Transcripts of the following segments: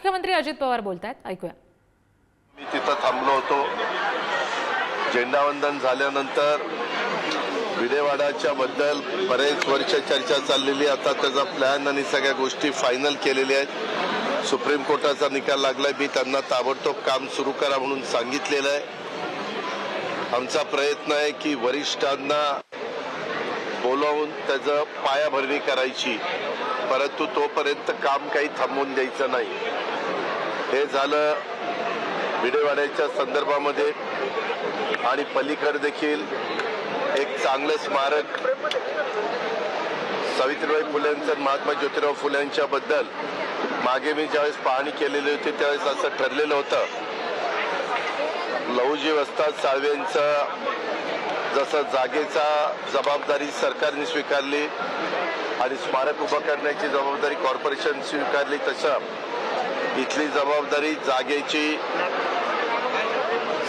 उपमुख्यमंत्री अजित पवार बोलत आहेत ऐकूया. मी तिथं थांबलो होतो. झेंडावंदन झाल्यानंतर विडेवाडाच्या बद्दल बरेच वर्ष चर्चा चाललेली आता त्याचा प्लॅन आणि सगळ्या गोष्टी फायनल केलेल्या आहेत. सुप्रीम कोर्टाचा निकाल लागलाय. मी त्यांना ताबडतोब काम सुरू करा म्हणून सांगितलेलं आहे. आमचा प्रयत्न आहे की वरिष्ठांना बोलावून त्याचं पायाभरणी करायची. परंतु तोपर्यंत काम काही थांबवून द्यायचं नाही. हे झालं विडेवाड्याच्या संदर्भामध्ये. आणि पलीकडे देखील एक चांगलं स्मारक सावित्रीबाई फुलेंचं महात्मा ज्योतिराव फुलेंच्या बद्दल मागे मी ज्यावेळेस पाहणी केलेली होती त्यावेळेस असं ठरलेलं होतं. लहुजी वस्ताद साळवेंचं जसं जागेचा जबाबदारी सरकारने स्वीकारली आणि स्मारक उभं करण्याची जबाबदारी कॉर्पोरेशन स्वीकारली तसं इथली जबाबदारी जागेची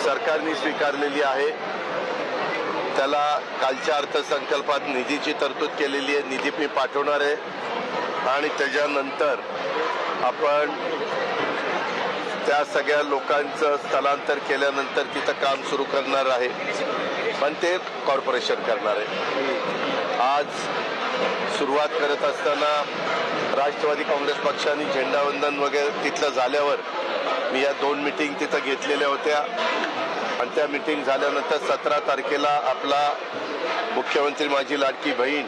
सरकारने स्वीकारलेली आहे. त्याला कालच्या अर्थसंकल्पात निधीची तरतूद केलेली आहे. निधी मी पाठवणार आहे. आणि त्याच्यानंतर आपण त्या सगळ्या लोकांचं स्थलांतर केल्यानंतर तिथं काम सुरू करणार आहे. पण ते कॉर्पोरेशन करणार आहे. आज सुरुवात करत असताना राष्ट्रवादी काँग्रेस पक्षाने झेंडावंदन वगैरे तिथलं झाल्यावर मी या दोन मिटिंग तिथं घेतलेल्या होत्या. आणि त्या मिटिंग झाल्यानंतर सतरा तारखेला आपला मुख्यमंत्री माझी लाडकी बहीण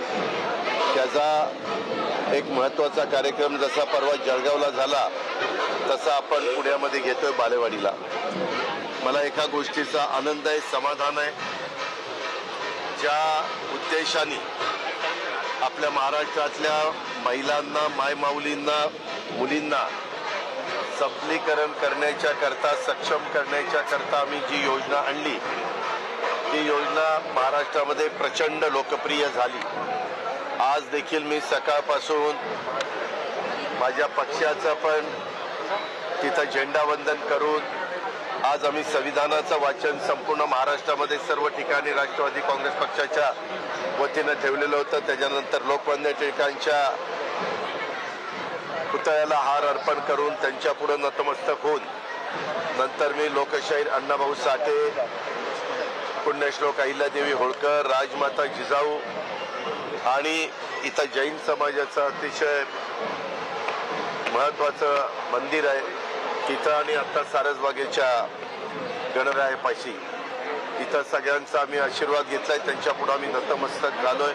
त्याचा एक महत्त्वाचा कार्यक्रम जसा परवा जळगावला झाला तसा आपण पुण्यामध्ये घेतोय बालेवाडीला. मला एका गोष्टीचा आनंद आहे समाधान आहे. ज्या उद्देशाने आपल्या महाराष्ट्रातल्या महिलांना मायमाऊलींना मुलींना सबलीकरण करण्याच्या करता सक्षम करण्याच्या करता आम्ही जी योजना आणली ती योजना महाराष्ट्रामध्ये प्रचंड लोकप्रिय झाली. आज देखील मी सकाळपासून माझ्या पक्षाचं पण तिथं झेंडावंदन करून आज आम्ही संविधानाचं वाचन संपूर्ण महाराष्ट्रामध्ये सर्व ठिकाणी राष्ट्रवादी काँग्रेस पक्षाच्या वतीनं ठेवलेलं होतं. त्याच्यानंतर लोकमान्य टिळकांच्या पुतळ्याला हार अर्पण करून त्यांच्या पुढे नतमस्तक होऊन नंतर मी लोकशाहीर अण्णाभाऊ साठे पुण्यश्लोक अहिल्यादेवी होळकर राजमाता जिजाऊ आणि इथं जैन समाजाचं अतिशय महत्वाचं मंदिर आहे. तिथं आणि आत्ता सारसबागेच्या गणरायापाशी. इथं सगळ्यांचा आम्ही आशीर्वाद घेतलाय त्यांच्या पुढे आम्ही नतमस्तक झालोय.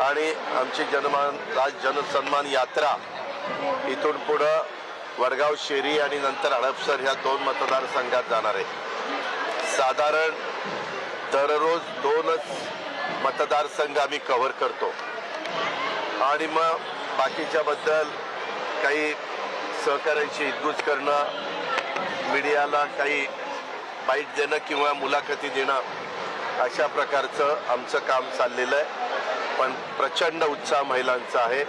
आणि आमची जनमान राज जनसन्मान यात्रा इथून पुढं वडगाव शेरी आणि नंतर हडपसर ह्या दोन मतदारसंघात जाणार आहे. साधारण दररोज दोनच मतदारसंघ आम्ही कव्हर करतो. आणि मग बाकीच्याबद्दल काही सहकार्याची इद्गुज करणं मीडियाला काही बाईट देणं किंवा मुलाखती देणं अशा प्रकारचं आमचं काम चाललेलं आहे. पण प्रचंड उत्साह महिलांचा आहे.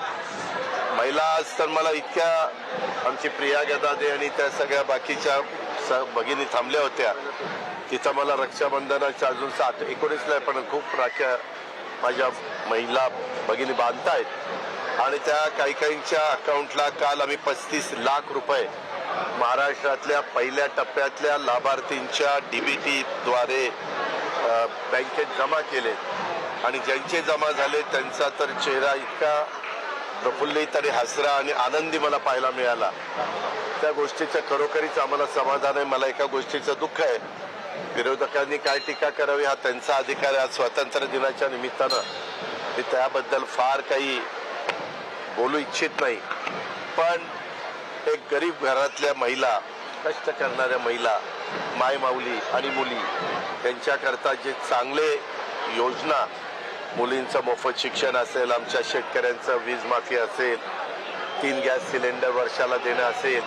महिला आज तर मला इतक्या आमची प्रिया गदादे आणि त्या सगळ्या बाकीच्या स भगिनी थांबल्या होत्या. तिथं मला रक्षाबंधनाच्या अजून सात एकोणीसला आहे, पण खूप राख्या माझ्या महिला भगिनी बांधतायत. आणि त्या काही काहींच्या अकाउंटला काल आम्ही पस्तीस लाख रुपये महाराष्ट्रातल्या पहिल्या टप्प्यातल्या लाभार्थींच्या डीबीटीद्वारे बँकेत जमा केले. आणि ज्यांचे जमा झाले त्यांचा तर चेहरा इतका प्रफुल्लित आणि हसरा आणि आनंदी मला पाहायला मिळाला. त्या गोष्टीचं खरोखरीच आम्हाला समाधान आहे. मला एका गोष्टीचं दुःख आहे. विरोधकांनी काय टीका करावी हा त्यांचा अधिकार आहे. आज स्वातंत्र्य दिनाच्या निमित्तानं. मी त्याबद्दल फार काही बोलू इच्छित नाही. पण एक गरीब घरातल्या महिला कष्ट करणाऱ्या महिला मायमाऊली आणि मुली त्यांच्याकरता जे चांगले योजना मुलींचं मोफत शिक्षण असेल आमच्या शेतकऱ्यांचं वीज माफी असेल तीन गॅस सिलेंडर वर्षाला देणं असेल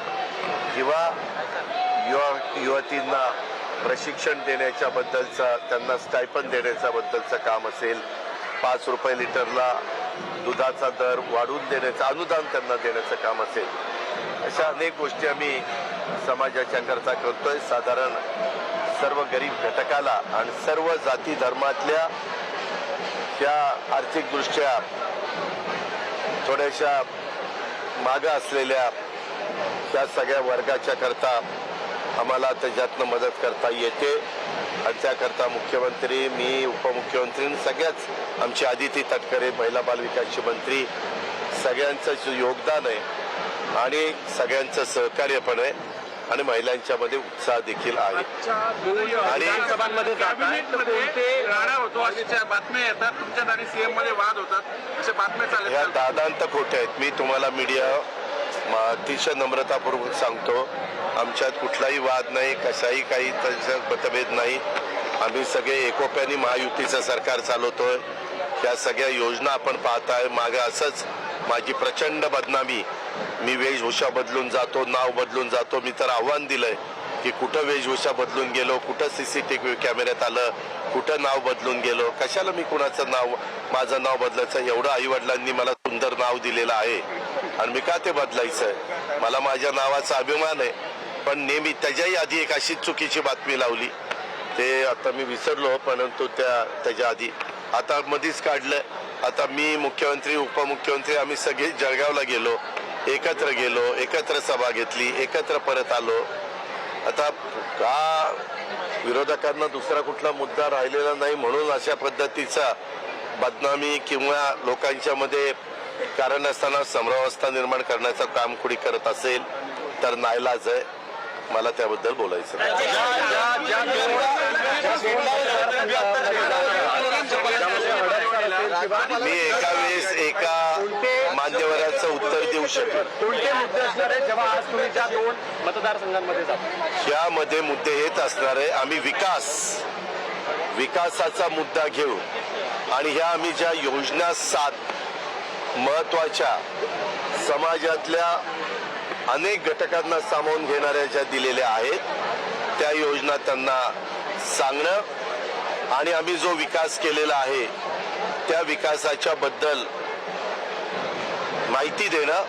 किंवा युवा युवतींना प्रशिक्षण देण्याच्याबद्दलचा त्यांना स्टायपन देण्याच्या बद्दलचं काम असेल पाच रुपये लिटरला दुधाचा दर वाढवून देण्याचं अनुदान त्यांना देण्याचं काम असेल. अशा अनेक गोष्टी आम्ही समाजाच्या करता करतोय. साधारण सर्व गरीब घटकाला आणि सर्व जाती धर्मातल्या त्या आर्थिकदृष्ट्या थोड्याशा मागं असलेल्या त्या सगळ्या वर्गाच्या करता आम्हाला त्याच्यातनं मदत करता येते. आणि त्याकरता मुख्यमंत्री मी उपमुख्यमंत्री सगळ्याच आमची आदिती तटकरे महिला बालविकासचे मंत्री सगळ्यांचं जे योगदान आहे आणि सगळ्यांचं सहकार्य पण आहे आणि महिलांच्या मध्ये उत्साह देखील आहे. आणि विधानसभांमध्ये कोणते राडा होतो अशा बातम्या येतात. तुमच्यात आणि सीएममध्ये वाद होतात. अशा बातम्या या दादांत खोटे आहेत. मी तुम्हाला मीडिया अतिशय नम्रतापूर्वक सांगतो आमच्यात कुठलाही वाद नाही कशाही काही त्याच्यात मतभेद नाही. आम्ही सगळे एकोप्याने महायुतीचं सरकार चालवतोय. या सगळ्या योजना आपण पाहताय. मागे असंच माझी प्रचंड बदनामी. मी वेशभूषा बदलून जातो नाव बदलून जातो. मी तर आव्हान दिलंय की कुठं वेशभूषा बदलून गेलो कुठं सी सी टी व्ही कॅमेऱ्यात आलं कुठं नाव बदलून गेलो कशाला मी कुणाचं नाव माझं नाव बदलायचं? एवढं आईवडिलांनी मला सुंदर नाव दिलेलं आहे. आणि मी का ते बदलायचं आहे मला माझ्या नावाचा अभिमान आहे. पण नेहमी त्याच्याही आधी एक अशीच चुकीची बातमी लावली. ते आता मी विसरलो परंतु त्या त्याच्या आधी. आता मधीच काढलं. आता मी मुख्यमंत्री उपमुख्यमंत्री आम्ही सगळे जळगावला गेलो. एकत्र गेलो एकत्र सभा घेतली एकत्र परत आलो. आता का विरोधकांना दुसरा कुठला मुद्दा राहिलेला नाही म्हणून अशा पद्धतीचा बदनामी किंवा लोकांच्या मध्ये कारण असताना समरावस्था निर्माण करण्याचं काम कुणी करत असेल तर नाईलाज आहे. मला त्याबद्दल बोलायचं. मी एका वेळेस एका मान्यवराचं उत्तर देऊ शकेन कोणते मुद्दे असणार आहे जेव्हा आज तुम्ही ज्या दोन मतदारसंघांमध्ये जाता. यामध्ये मुद्दे हेच असणार आहे. आम्ही विकास विकासाचा मुद्दा घेऊ आणि ह्या आम्ही ज्या योजना सात महत्त्वाच्या समाजातल्या अनेक घटकांना सामावून घेणाऱ्या ज्या दिलेल्या आहेत त्या योजना त्यांना सांगणं आणि आम्ही जो विकास केलेला आहे त्या विकासाच्या बद्दल माहिती देणं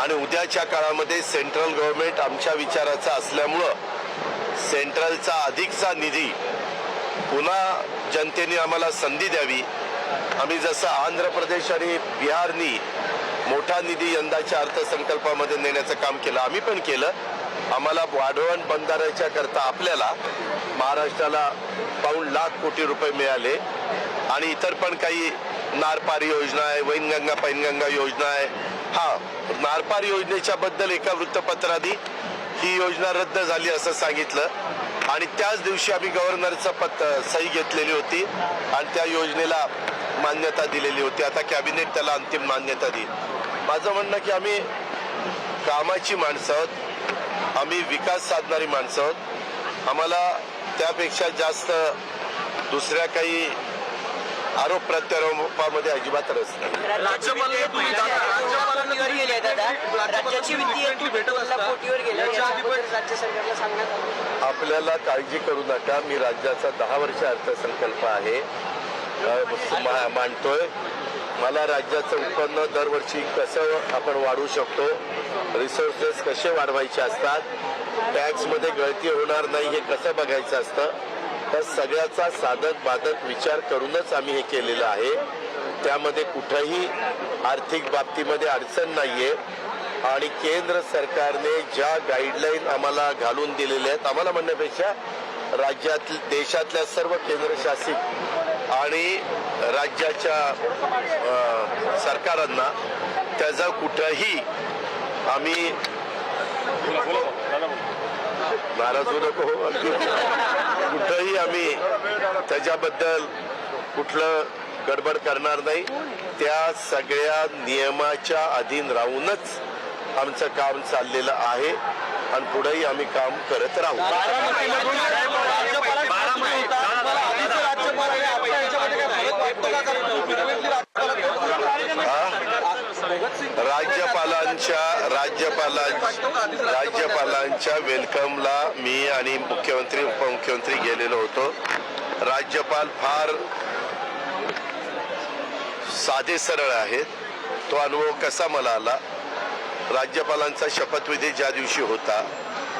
आणि उद्याच्या काळामध्ये सेंट्रल गव्हर्नमेंट आमच्या विचाराचा असल्यामुळं सेंट्रलचा अधिकचा निधी पुन्हा जनतेने आम्हाला संधी द्यावी आम्ही जसं आंध्र प्रदेश आणि बिहारनी मोठा निधी यंदाच्या अर्थसंकल्पामध्ये नेण्याचं काम केलं आम्ही पण केलं. आम्हाला वाढवण बंधाऱ्याच्या करता आपल्याला महाराष्ट्राला पाऊण लाख कोटी रुपये मिळाले. आणि इतर पण काही नारपारी योजना आहे वैनगंगा पैनगंगा योजना आहे. हा नारपार योजनेच्या बद्दल एका वृत्तपत्राने ही योजना रद्द झाली असं सांगितलं. आणि त्याच दिवशी आम्ही गव्हर्नरचं पत्र सही घेतलेली होती. आणि त्या योजनेला मान्यता दिलेली होती. आता कॅबिनेट त्याला अंतिम मान्यता देईल. माझं म्हणणं की आम्ही कामाची माणसं आहोत. आम्ही विकास साधणारी माणसं आहोत. आम्हाला त्यापेक्षा जास्त दुसऱ्या काही आरोप प्रत्यारोपामध्ये अजिबात रस नाही. आपल्याला काळजी करू नका. मी राज्याचा दहा वर्ष अर्थसंकल्प आहे. मांडतोय मला राज्याचं उत्पन्न दरवर्षी कसं आपण वाढवू शकतो रिसोर्सेस कसे वाढवायचे असतात टॅक्समध्ये गळती होणार नाही हे कसं बघायचं असतं तर सगळ्याचा साधक बाधक विचार करूनच आम्ही हे केलेलं आहे. त्यामध्ये कुठंही आर्थिक बाबतीमध्ये अडचण नाहीये आणि केंद्र सरकारने ज्या गाईडलाईन आम्हाला घालून दिलेल्या आहेत आम्हाला म्हणण्यापेक्षा राज्यात देशातल्या सर्व केंद्रशासित आणि राज्याच्या सरकारांना त्याचा कुठंही आम्ही नाराज होऊ नको. कुठंही आम्ही त्याच्याबद्दल कुठलं गडबड करणार नाही. त्या सगळ्या नियमाच्या अधीन राहूनच आमचं काम चाललेलं आहे आणि पुढेही आम्ही काम करत राहू. राज्यपालांच्या राज्यपालां राज्यपालांच्या वेलकमला मी आणि मुख्यमंत्री उपमुख्यमंत्री गेलेलो होतो. राज्यपाल फार साधे सरळ आहेत. तो अनुभव कसा मला आला? राज्यपालांचा शपथविधी ज्या दिवशी होता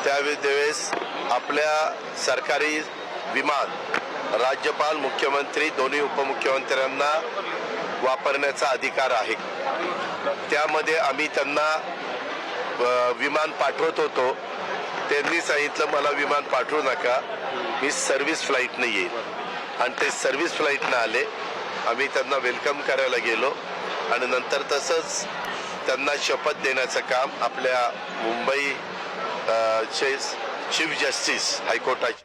त्यावेळेस आपल्या सरकारी विमान राज्यपाल मुख्यमंत्री दोन्ही उपमुख्यमंत्र्यांना वापरण्याचा अधिकार आहे. त्यामध्ये आम्ही त्यांना विमान पाठवत होतो. त्यांनी सांगितलं मला विमान पाठवू नका. मी सर्व्हिस फ्लाईटनं येईल आणि ते सर्व्हिस फ्लाईटनं आले आम्ही त्यांना वेलकम करायला गेलो. आणि नंतर तसंच त्यांना शपथ देण्याचं काम आपल्या मुंबई चे चीफ जस्टिस हायकोर्टाचे